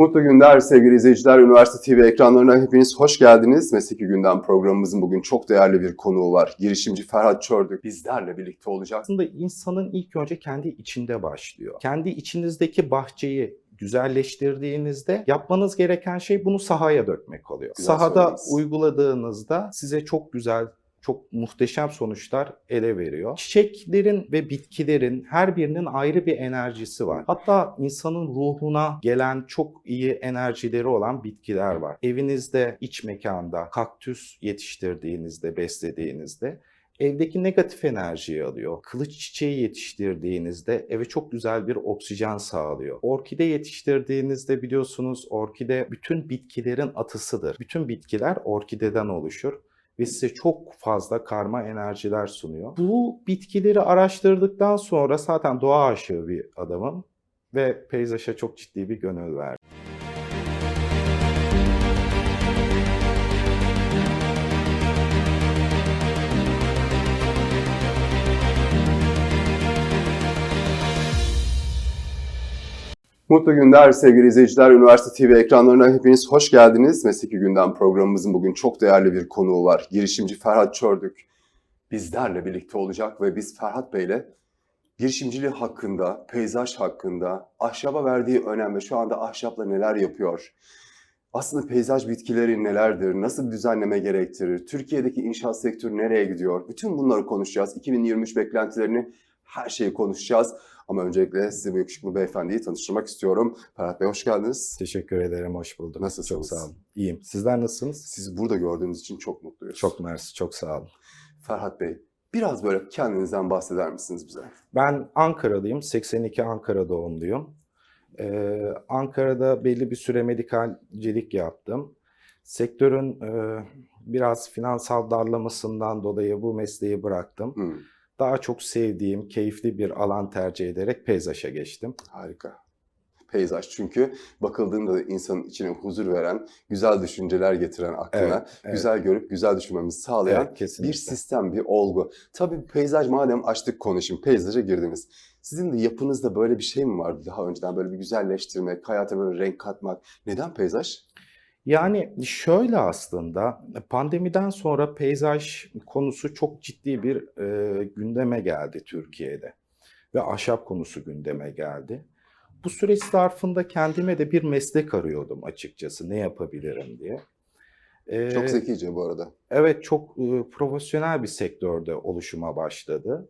Mutlu günler sevgili izleyiciler. Üniversite TV ekranlarına hepiniz hoş geldiniz. Mesleki Gündem programımızın bugün çok değerli bir konuğu var. Girişimci Ferhat Çördük bizlerle birlikte olacak. Aslında insanın ilk önce kendi içinde başlıyor. Kendi içinizdeki bahçeyi güzelleştirdiğinizde yapmanız gereken şey bunu sahaya dökmek oluyor. Güzel Sahada söylediniz. uyguladığınızda size çok güzel çok muhteşem sonuçlar ele veriyor. Çiçeklerin ve bitkilerin her birinin ayrı bir enerjisi var. Hatta insanın ruhuna gelen çok iyi enerjileri olan bitkiler var. Evinizde, iç mekanda kaktüs yetiştirdiğinizde, beslediğinizde evdeki negatif enerjiyi alıyor. Kılıç çiçeği yetiştirdiğinizde eve çok güzel bir oksijen sağlıyor. Orkide yetiştirdiğinizde biliyorsunuz orkide bütün bitkilerin atısıdır. Bütün bitkiler orkideden oluşur ve size çok fazla karma enerjiler sunuyor. Bu bitkileri araştırdıktan sonra zaten doğa aşığı bir adamım ve peyzaja çok ciddi bir gönül verdim. Mutlu günler sevgili izleyiciler. Üniversite TV ekranlarına hepiniz hoş geldiniz. Mesleki Gündem programımızın bugün çok değerli bir konuğu var. Girişimci Ferhat Çördük bizlerle birlikte olacak ve biz Ferhat Bey'le girişimciliği hakkında, peyzaj hakkında, ahşaba verdiği önem ve şu anda ahşapla neler yapıyor? Aslında peyzaj bitkileri nelerdir? Nasıl bir düzenleme gerektirir? Türkiye'deki inşaat sektörü nereye gidiyor? Bütün bunları konuşacağız. 2023 beklentilerini her şeyi konuşacağız. Ama öncelikle sizi bu yakışıklı beyefendiyi tanıştırmak istiyorum. Ferhat Bey hoş geldiniz. Teşekkür ederim, hoş bulduk. Nasılsınız? Çok sağ olun. İyiyim. Sizler nasılsınız? Sizi burada gördüğümüz için çok mutluyuz. Çok mersi, çok sağ olun. Ferhat Bey, biraz böyle kendinizden bahseder misiniz bize? Ben Ankaralıyım. 82 Ankara doğumluyum. Ee, Ankara'da belli bir süre medikalcilik yaptım. Sektörün e, biraz finansal darlamasından dolayı bu mesleği bıraktım. Hmm, Daha çok sevdiğim, keyifli bir alan tercih ederek peyzaja geçtim. harika. Peyzaj çünkü bakıldığında da insanın içine huzur veren, güzel düşünceler getiren aklına, Evet, evet. güzel görüp güzel düşünmemizi sağlayan Evet, kesinlikle. bir sistem, bir olgu. Tabii peyzaj madem açtık konu şimdi peyzaja girdiniz. Sizin de yapınızda böyle bir şey mi vardı daha önceden böyle bir güzelleştirmek, hayata böyle renk katmak? Neden peyzaj? Yani şöyle aslında pandemiden sonra peyzaj konusu çok ciddi bir e, gündeme geldi Türkiye'de ve ahşap konusu gündeme geldi. Bu süreç zarfında kendime de bir meslek arıyordum açıkçası ne yapabilirim diye. E, Çok zekice bu arada. Evet çok e, profesyonel bir sektörde oluşuma başladı.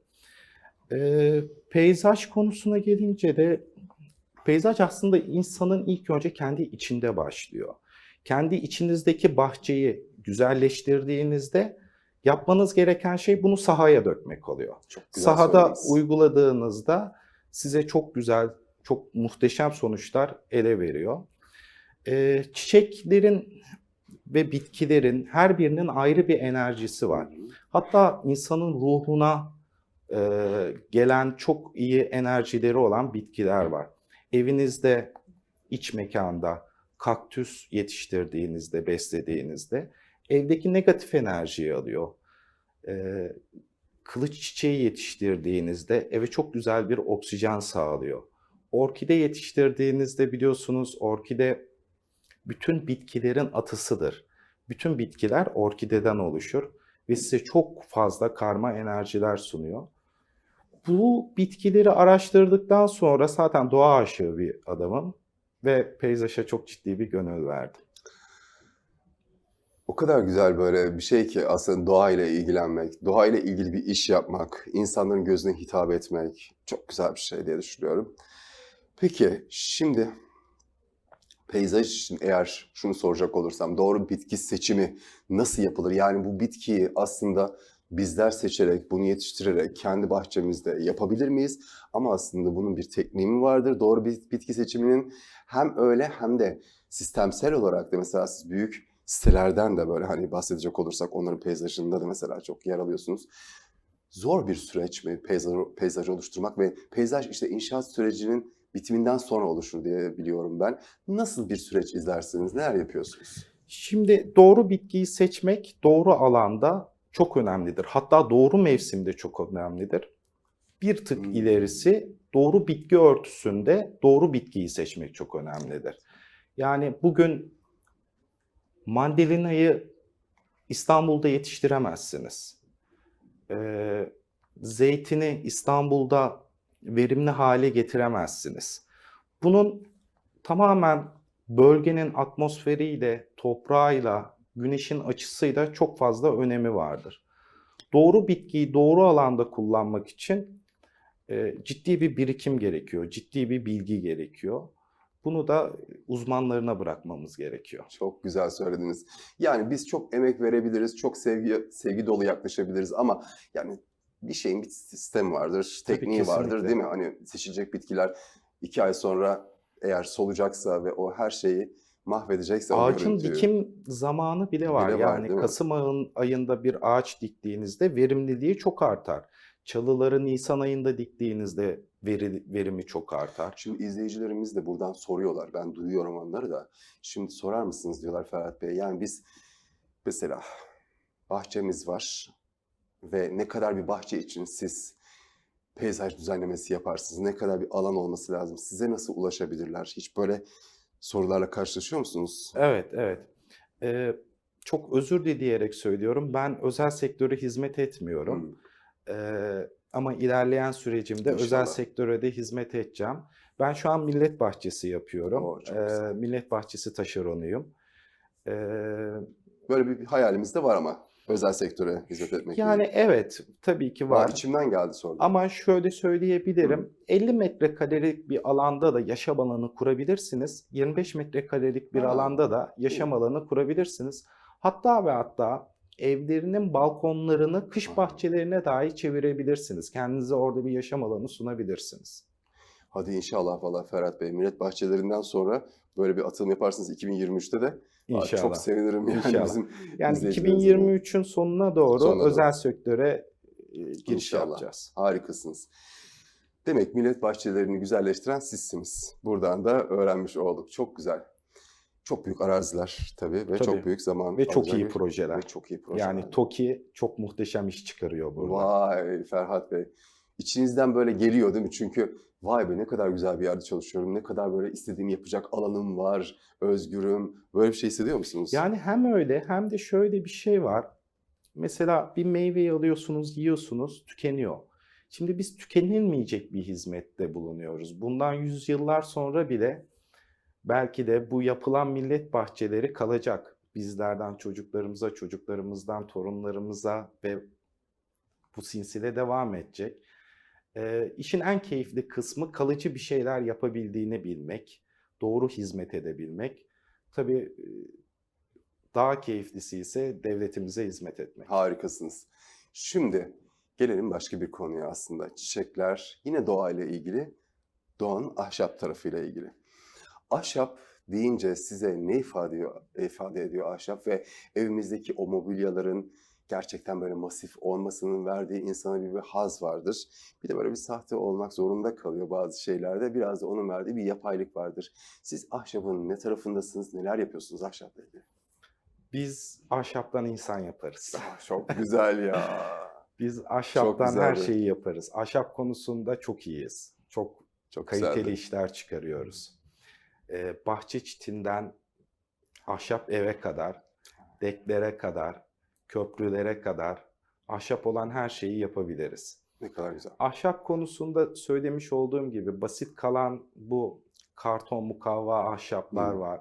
E, peyzaj konusuna gelince de peyzaj aslında insanın ilk önce kendi içinde başlıyor. Kendi içinizdeki bahçeyi güzelleştirdiğinizde yapmanız gereken şey bunu sahaya dökmek oluyor. Çok güzel Sahada söylediniz. uyguladığınızda size çok güzel, çok muhteşem sonuçlar ele veriyor. Ee, çiçeklerin ve bitkilerin her birinin ayrı bir enerjisi var. Hatta insanın ruhuna e, gelen çok iyi enerjileri olan bitkiler var. Evinizde, iç mekanda kaktüs yetiştirdiğinizde, beslediğinizde evdeki negatif enerjiyi alıyor. Ee, kılıç çiçeği yetiştirdiğinizde eve çok güzel bir oksijen sağlıyor. Orkide yetiştirdiğinizde biliyorsunuz orkide bütün bitkilerin atısıdır. Bütün bitkiler orkideden oluşur ve size çok fazla karma enerjiler sunuyor. Bu bitkileri araştırdıktan sonra zaten doğa aşığı bir adamım ve peyzaja çok ciddi bir gönül verdim. O kadar güzel böyle bir şey ki aslında doğayla ilgilenmek, doğayla ilgili bir iş yapmak, insanların gözüne hitap etmek çok güzel bir şey diye düşünüyorum. Peki şimdi peyzaj için eğer şunu soracak olursam doğru bitki seçimi nasıl yapılır? Yani bu bitkiyi aslında bizler seçerek, bunu yetiştirerek kendi bahçemizde yapabilir miyiz? Ama aslında bunun bir tekniği vardır? Doğru bir bitki seçiminin hem öyle hem de sistemsel olarak da mesela siz büyük sitelerden de böyle hani bahsedecek olursak onların peyzajında da mesela çok yer alıyorsunuz. Zor bir süreç mi peyzaj, peyzaj oluşturmak ve peyzaj işte inşaat sürecinin bitiminden sonra oluşur diye biliyorum ben. Nasıl bir süreç izlersiniz? Neler yapıyorsunuz? Şimdi doğru bitkiyi seçmek doğru alanda çok önemlidir. Hatta doğru mevsimde çok önemlidir. Bir tık Hmm. ilerisi doğru bitki örtüsünde doğru bitkiyi seçmek çok önemlidir. Yani bugün mandalinayı İstanbul'da yetiştiremezsiniz. Ee, zeytini İstanbul'da verimli hale getiremezsiniz. Bunun tamamen bölgenin atmosferiyle, toprağıyla, güneşin açısıyla çok fazla önemi vardır. Doğru bitkiyi doğru alanda kullanmak için e, ciddi bir birikim gerekiyor, ciddi bir bilgi gerekiyor. Bunu da uzmanlarına bırakmamız gerekiyor. Çok güzel söylediniz. Yani biz çok emek verebiliriz, çok sevgi sevgi dolu yaklaşabiliriz ama yani bir şeyin bir sistemi vardır, Tabii, tekniği vardır kesinlikle. değil mi? Hani seçilecek bitkiler iki ay sonra eğer solacaksa ve o her şeyi mahvedecekse Ağacın görüntüyü. dikim zamanı bile var. Bile var, yani mi? Kasım ayın- ayında bir ağaç diktiğinizde verimliliği çok artar. Çalıları Nisan ayında diktiğinizde veri, verimi çok artar. Şimdi izleyicilerimiz de buradan soruyorlar. Ben duyuyorum onları da. Şimdi sorar mısınız diyorlar Ferhat Bey. Yani biz mesela bahçemiz var ve ne kadar bir bahçe için siz peyzaj düzenlemesi yaparsınız? Ne kadar bir alan olması lazım? Size nasıl ulaşabilirler? Hiç böyle sorularla karşılaşıyor musunuz? Evet, evet. Ee, çok özür dileyerek söylüyorum. Ben özel sektöre hizmet etmiyorum. Hmm, Ee, ama ilerleyen sürecimde özel İnşallah. sektöre de hizmet edeceğim. Ben şu an millet bahçesi yapıyorum. Oo, Ee, millet bahçesi taşeronuyum. Ee, Böyle bir hayalimiz de var ama özel sektöre hizmet etmek. yani gibi. evet, tabii ki Var, var. içimden geldi sordum. Ama şöyle söyleyebilirim. 50 metrekarelik bir alanda da yaşam alanı kurabilirsiniz. 25 metrekarelik bir Ha, alanda da yaşam alanı kurabilirsiniz. Hatta ve hatta evlerinin balkonlarını kış bahçelerine dahi çevirebilirsiniz. Kendinize orada bir yaşam alanı sunabilirsiniz. Hadi inşallah valla Ferhat Bey. Millet bahçelerinden sonra böyle bir atılım yaparsınız 2023'te de. İnşallah. Çok sevinirim yani İnşallah. bizim Yani izleyicilerimiz 2023'ün sonuna doğru Sonuna doğru. özel sektöre e, giriş İnşallah. yapacağız. Harikasınız. Demek millet bahçelerini güzelleştiren sizsiniz. Buradan da öğrenmiş olduk. Çok güzel. Çok büyük araziler tabii ve Tabii. çok büyük zaman Ve çok iyi projeler. Ve çok iyi projeler. Yani TOKİ çok muhteşem iş çıkarıyor burada. Vay Ferhat Bey. İçinizden böyle geliyor değil mi? Çünkü vay be ne kadar güzel bir yerde çalışıyorum. Ne kadar böyle istediğimi yapacak alanım var. Özgürüm. Böyle bir şey hissediyor musunuz? Yani hem öyle hem de şöyle bir şey var. Mesela bir meyveyi alıyorsunuz, yiyorsunuz, tükeniyor. Şimdi biz tükenilmeyecek bir hizmette bulunuyoruz. Bundan yüzyıllar sonra bile belki de bu yapılan millet bahçeleri kalacak. Bizlerden çocuklarımıza, çocuklarımızdan torunlarımıza ve bu silsile devam edecek. Ee, işin en keyifli kısmı kalıcı bir şeyler yapabildiğini bilmek, doğru hizmet edebilmek. Tabii e, daha keyiflisi ise devletimize hizmet etmek. Harikasınız. Şimdi gelelim başka bir konuya aslında. Çiçekler yine doğayla ilgili, doğanın ahşap tarafıyla ilgili. Ahşap deyince size ne ifade ediyor, ifade ediyor ahşap ve evimizdeki o mobilyaların gerçekten böyle masif olmasının verdiği insana bir, bir haz vardır. Bir de böyle bir sahte olmak zorunda kalıyor bazı şeylerde. Biraz da onun verdiği bir yapaylık vardır. Siz ahşabın ne tarafındasınız, neler yapıyorsunuz ahşapla ilgili? Biz ahşaptan insan yaparız. Çok güzel ya. Biz ahşaptan her şeyi yaparız. Ahşap konusunda çok iyiyiz. Çok Çok kaliteli güzeldi. işler çıkarıyoruz. Ee, bahçe çitinden ahşap eve kadar, deklere kadar, köprülere kadar ahşap olan her şeyi yapabiliriz. Ne kadar güzel. Ahşap konusunda söylemiş olduğum gibi basit kalan bu karton mukavva ahşaplar Hı. var.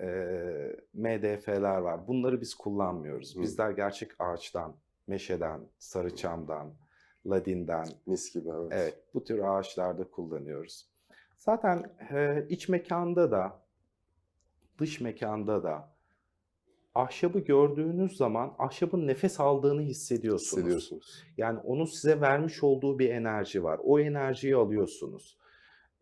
Ee, MDF'ler var. Bunları biz kullanmıyoruz. Hı. Bizler gerçek ağaçtan, meşeden, sarıçamdan, ladinden, Mis gibi evet. Evet, bu tür ağaçlarda kullanıyoruz. Zaten e, iç mekanda da, dış mekanda da ahşabı gördüğünüz zaman ahşabın nefes aldığını hissediyorsunuz. Hissediyorsunuz. Yani onun size vermiş olduğu bir enerji var. O enerjiyi alıyorsunuz.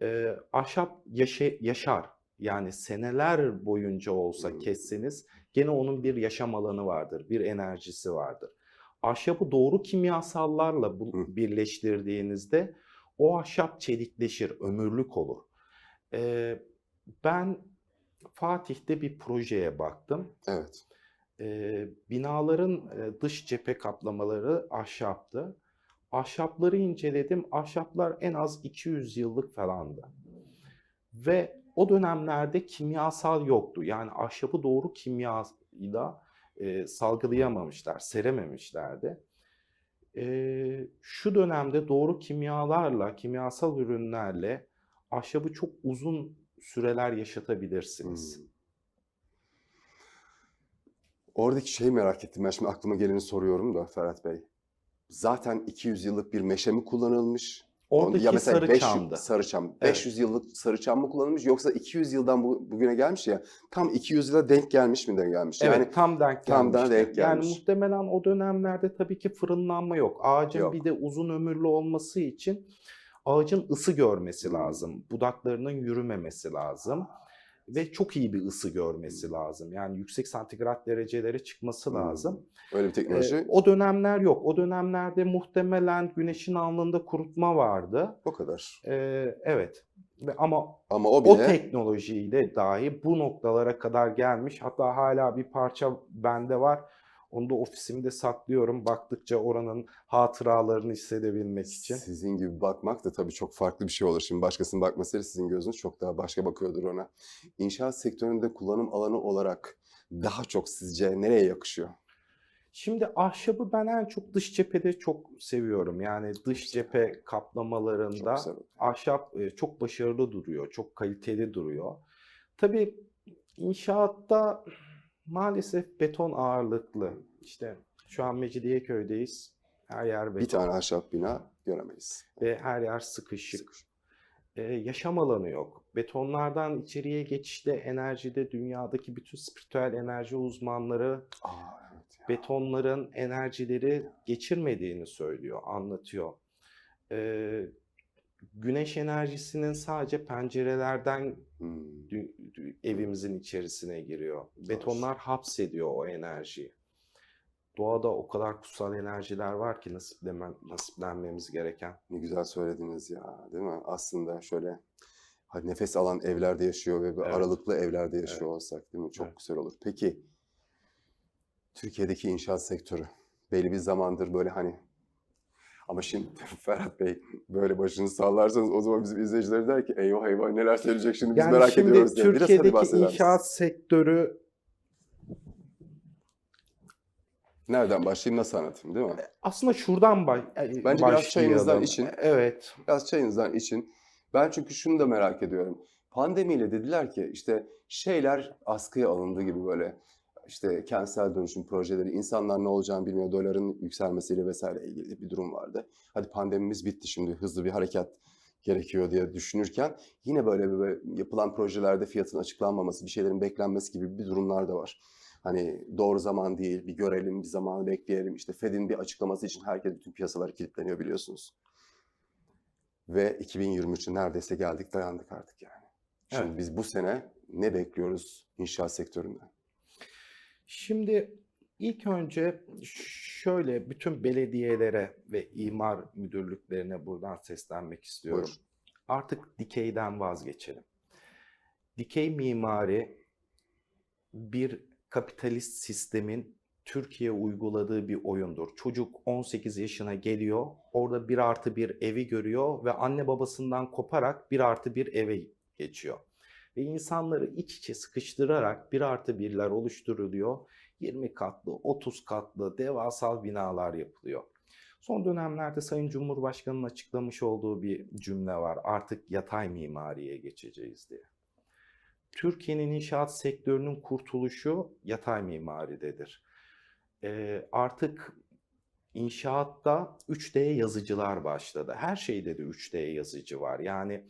E, ahşap yaşa- yaşar. Yani seneler boyunca olsa Hmm. kesseniz gene onun bir yaşam alanı vardır, bir enerjisi vardır. Ahşabı doğru kimyasallarla bu- Hı. birleştirdiğinizde o ahşap çelikleşir, ömürlük olur. E, ben Fatih'te bir projeye baktım. Evet. E, binaların dış cephe kaplamaları ahşaptı. Ahşapları inceledim. Ahşaplar en az 200 yıllık falandı. Ve o dönemlerde kimyasal yoktu. Yani ahşabı doğru kimyayla e, salgılayamamışlar, serememişlerdi. E, şu dönemde doğru kimyalarla, kimyasal ürünlerle ahşabı çok uzun süreler yaşatabilirsiniz. Hmm. Oradaki şeyi merak ettim. Ben şimdi aklıma geleni soruyorum da Ferhat Bey. Zaten 200 yıllık bir meşe mi kullanılmış? Oradaki ya mesela sarı 500 çamdı. Sarıçam. 500 yıllık sarıçam mı kullanılmış yoksa 200 yıldan bu, bugüne gelmiş ya. Tam 200 yıla denk gelmiş mi denk gelmiş? Evet, Yani tam denk tam da gelmişti. denk gelmiş. Yani muhtemelen o dönemlerde tabii ki fırınlanma yok. Ağacın Yok. bir de uzun ömürlü olması için ağacın ısı görmesi Hmm. lazım. Budaklarının yürümemesi lazım. Ve çok iyi bir ısı görmesi lazım. Yani yüksek santigrat derecelere çıkması Hmm. lazım. öyle bir teknoloji Ee, o dönemler yok. O dönemlerde muhtemelen güneşin alnında kurutma vardı. o kadar. Ee, evet. Ve ama Ama o o bile teknolojiyle dahi bu noktalara kadar gelmiş. Hatta hala bir parça bende var. Onu da ofisimde saklıyorum. Baktıkça oranın hatıralarını hissedebilmek için. sizin gibi bakmak da tabii çok farklı bir şey olur. Şimdi başkasının bakmasıyla sizin gözünüz çok daha başka bakıyordur ona. İnşaat sektöründe kullanım alanı olarak daha çok sizce nereye yakışıyor? Şimdi ahşabı ben en çok dış cephede çok seviyorum. Yani dış cephe Çok kaplamalarında güzel. ahşap e, çok başarılı duruyor, çok kaliteli duruyor. Tabii inşaatta maalesef beton ağırlıklı. İşte şu an Mecidiyeköy'deyiz. Her yer Bir beton tane ahşap bina göremeyiz. ve her yer sıkışık. Sıkış. E, yaşam alanı yok. Betonlardan içeriye geçişte enerjide dünyadaki bütün spiritüel enerji uzmanları Aa, evet ya. betonların enerjileri geçirmediğini söylüyor, anlatıyor. Ee, güneş enerjisinin sadece pencerelerden Hmm. evimizin içerisine giriyor. Betonlar hapsediyor o enerjiyi. Doğada o kadar kutsal enerjiler var ki nasiplemen, nasiplenmemiz gereken. Ne güzel söylediniz ya, değil mi? Aslında şöyle hani nefes alan evlerde yaşıyor ve Evet. aralıklı evlerde yaşıyor Evet. olsak, değil mi? Çok Evet. güzel olur. Peki Türkiye'deki inşaat sektörü belli bir zamandır böyle hani ama şimdi Ferhat Bey böyle başını sallarsanız o zaman bizim izleyiciler der ki eyvah eyvah neler söyleyecek şimdi biz Yani merak şimdi ediyoruz. Biraz hadi Türkiye'deki inşaat sektörü Nereden başlayayım, nasıl anlatayım değil mi? aslında şuradan baş, Bence biraz çayınızdan için. Evet. Biraz çayınızdan için. Ben çünkü şunu da merak ediyorum. Pandemiyle dediler ki işte şeyler askıya alındı gibi böyle işte kentsel dönüşüm projeleri, insanlar ne olacağını bilmiyor, doların yükselmesiyle vesaire ilgili bir durum vardı. Hadi pandemimiz bitti şimdi hızlı bir harekat gerekiyor diye düşünürken yine böyle, böyle yapılan projelerde fiyatın açıklanmaması, bir şeylerin beklenmesi gibi bir durumlar da var. Hani doğru zaman değil, bir görelim, bir zamanı bekleyelim. İşte Fed'in bir açıklaması için herkes bütün piyasalar kilitleniyor biliyorsunuz. Ve 2023'ü neredeyse geldik dayandık artık yani. Şimdi Evet. biz bu sene ne bekliyoruz inşaat sektöründen? Şimdi ilk önce şöyle bütün belediyelere ve imar müdürlüklerine buradan seslenmek istiyorum. Buyur. Artık dikeyden vazgeçelim. Dikey mimari bir kapitalist sistemin Türkiye uyguladığı bir oyundur. Çocuk 18 yaşına geliyor, orada bir artı bir evi görüyor ve anne babasından koparak bir artı bir eve geçiyor. Ve insanları iç içe sıkıştırarak bir artı birler oluşturuluyor. 20 katlı, 30 katlı devasal binalar yapılıyor. Son dönemlerde Sayın Cumhurbaşkanı'nın açıklamış olduğu bir cümle var. Artık yatay mimariye geçeceğiz diye. Türkiye'nin inşaat sektörünün kurtuluşu yatay mimaridedir. Ee, artık inşaatta 3D yazıcılar başladı. Her şeyde de 3D yazıcı var. Yani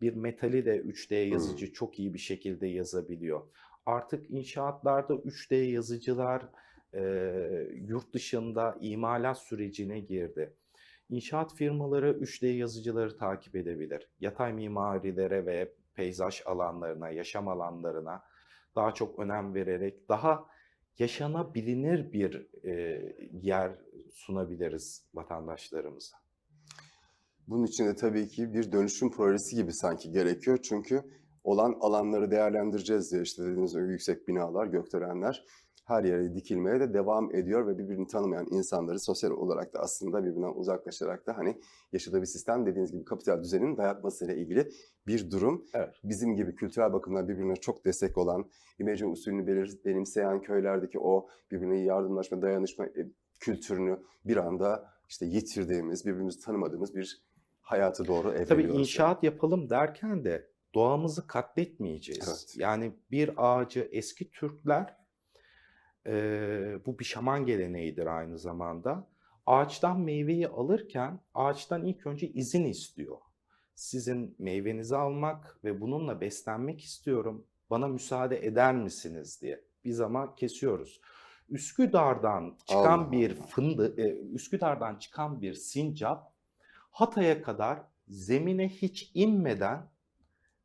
bir metali de 3D yazıcı çok iyi bir şekilde yazabiliyor. Artık inşaatlarda 3D yazıcılar e, yurt dışında imalat sürecine girdi. İnşaat firmaları 3D yazıcıları takip edebilir. Yatay mimarilere ve peyzaj alanlarına, yaşam alanlarına daha çok önem vererek daha yaşanabilir bir e, yer sunabiliriz vatandaşlarımıza. Bunun için de tabii ki bir dönüşüm projesi gibi sanki gerekiyor. Çünkü olan alanları değerlendireceğiz diye işte dediğiniz gibi yüksek binalar, gökdelenler. her yere dikilmeye de devam ediyor ve birbirini tanımayan insanları sosyal olarak da aslında birbirinden uzaklaşarak da hani yaşadığı bir sistem dediğiniz gibi kapital düzenin dayatmasıyla ilgili bir durum. Evet. Bizim gibi kültürel bakımdan birbirine çok destek olan, imece usulünü belir, benimseyen köylerdeki o birbirine yardımlaşma, dayanışma e, kültürünü bir anda işte yitirdiğimiz, birbirimizi tanımadığımız bir hayatı doğru evriliyoruz. Tabii inşaat yapalım derken de doğamızı katletmeyeceğiz. Evet. Yani bir ağacı eski Türkler, eee, bu bir şaman geleneğidir aynı zamanda. Ağaçtan meyveyi alırken ağaçtan ilk önce izin istiyor. Sizin meyvenizi almak ve bununla beslenmek istiyorum. Bana müsaade eder misiniz diye. Biz ama kesiyoruz. Üsküdar'dan çıkan Allah bir fındık, e, Üsküdar'dan çıkan bir sincap Hatay'a kadar zemine hiç inmeden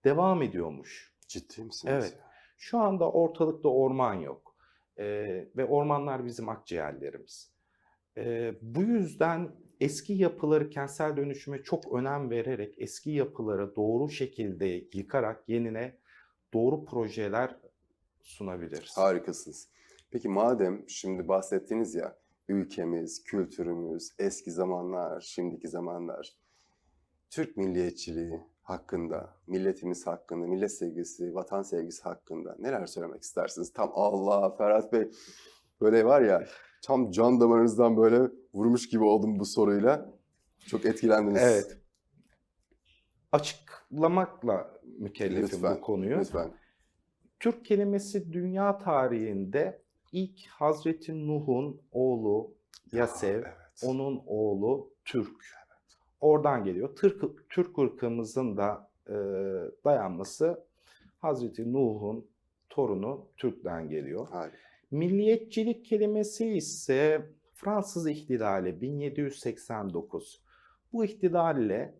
devam ediyormuş. Ciddi misiniz? Evet. Şu anda ortalıkta orman yok. Ee, ve ormanlar bizim akciğerlerimiz. Ee, bu yüzden eski yapıları kentsel dönüşüme çok önem vererek eski yapıları doğru şekilde yıkarak yenine doğru projeler sunabiliriz. Harikasınız. Peki madem şimdi bahsettiniz ya ülkemiz, kültürümüz, eski zamanlar, şimdiki zamanlar, Türk milliyetçiliği hakkında, milletimiz hakkında, millet sevgisi, vatan sevgisi hakkında neler söylemek istersiniz? Tam Allah Ferhat Bey böyle var ya tam can damarınızdan böyle vurmuş gibi oldum bu soruyla. Çok etkilendiniz. Evet. Açıklamakla mükellefim Lütfen, bu konuyu. Lütfen. Türk kelimesi dünya tarihinde ilk Hazreti Nuh'un oğlu Yasev, evet. onun oğlu Türk. Oradan geliyor. Türk, Türk ırkımızın da e, dayanması Hazreti Nuh'un torunu Türk'ten geliyor. Harika. Milliyetçilik kelimesi ise Fransız ihtilali 1789. Bu ihtilalle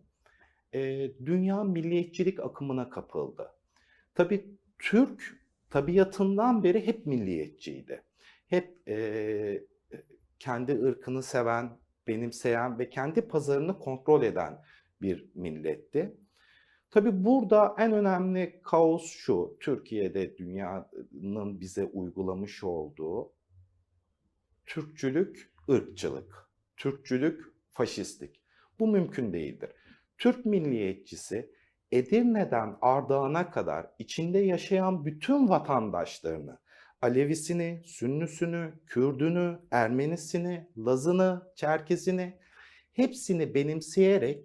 e, dünya milliyetçilik akımına kapıldı. Tabii Türk tabiatından beri hep milliyetçiydi. Hep e, kendi ırkını seven, benimseyen ve kendi pazarını kontrol eden bir milletti. Tabii burada en önemli kaos şu, Türkiye'de dünyanın bize uygulamış olduğu Türkçülük, ırkçılık, Türkçülük, faşistlik. Bu mümkün değildir. Türk milliyetçisi Edirne'den Ardahan'a kadar içinde yaşayan bütün vatandaşlarını, Alevisini, Sünnüsünü, Kürdünü, Ermenisini, Lazını, Çerkezini hepsini benimseyerek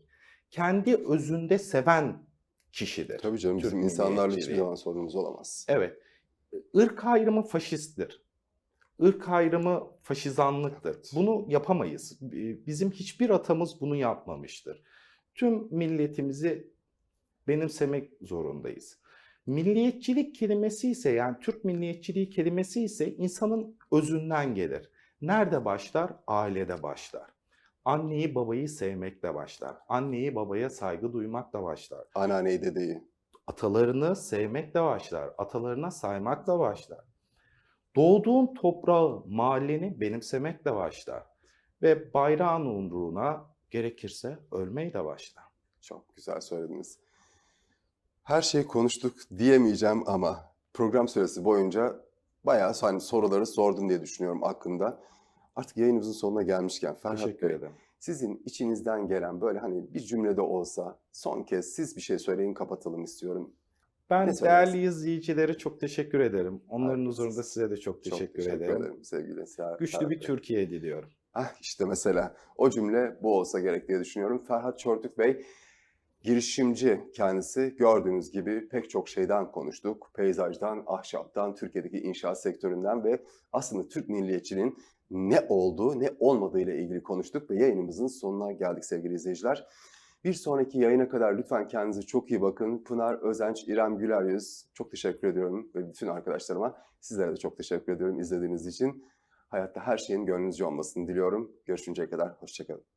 kendi özünde seven kişidir. Tabii canım Türk bizim insanlarla hiçbir zaman sorunumuz olamaz. Evet. Irk ayrımı faşisttir. Irk ayrımı faşizanlıktır. Evet. Bunu yapamayız. Bizim hiçbir atamız bunu yapmamıştır. Tüm milletimizi benimsemek zorundayız. Milliyetçilik kelimesi ise yani Türk milliyetçiliği kelimesi ise insanın özünden gelir. Nerede başlar? Ailede başlar. Anneyi babayı sevmekle başlar. Anneyi babaya saygı duymakla başlar Anneanneyi, dedeyi. atalarını sevmekle başlar, atalarına saymakla başlar. Doğduğun toprağı, mahalleni benimsemekle başlar. Ve bayrağın uğruna gerekirse ölmeyle başlar. Çok güzel söylediniz. Her şeyi konuştuk diyemeyeceğim ama program süresi boyunca bayağı hani soruları sordum diye düşünüyorum aklımda. Artık yayınımızın sonuna gelmişken Ferhat Teşekkür Bey, ederim. sizin içinizden gelen böyle hani bir cümlede olsa son kez siz bir şey söyleyin kapatalım istiyorum. Ben Ne değerli izleyicilere çok teşekkür ederim. Onların Harikasınız. huzurunda size de çok Çok teşekkür, teşekkür ederim. ederim sevgili Ser- Güçlü Ferhat bir Bey. Türkiye diliyorum. Ah işte mesela o cümle bu olsa gerek diye düşünüyorum. Ferhat Çortuk Bey girişimci kendisi. Gördüğünüz gibi pek çok şeyden konuştuk. Peyzajdan, ahşaptan, Türkiye'deki inşaat sektöründen ve aslında Türk milliyetçiliğinin ne olduğu, ne olmadığı ile ilgili konuştuk ve yayınımızın sonuna geldik sevgili izleyiciler. Bir sonraki yayına kadar lütfen kendinize çok iyi bakın. Pınar Özenç, İrem Güleryüz çok teşekkür ediyorum ve bütün arkadaşlarıma sizlere de çok teşekkür ediyorum izlediğiniz için. Hayatta her şeyin gönlünüzce olmasını diliyorum. Görüşünceye kadar hoşçakalın.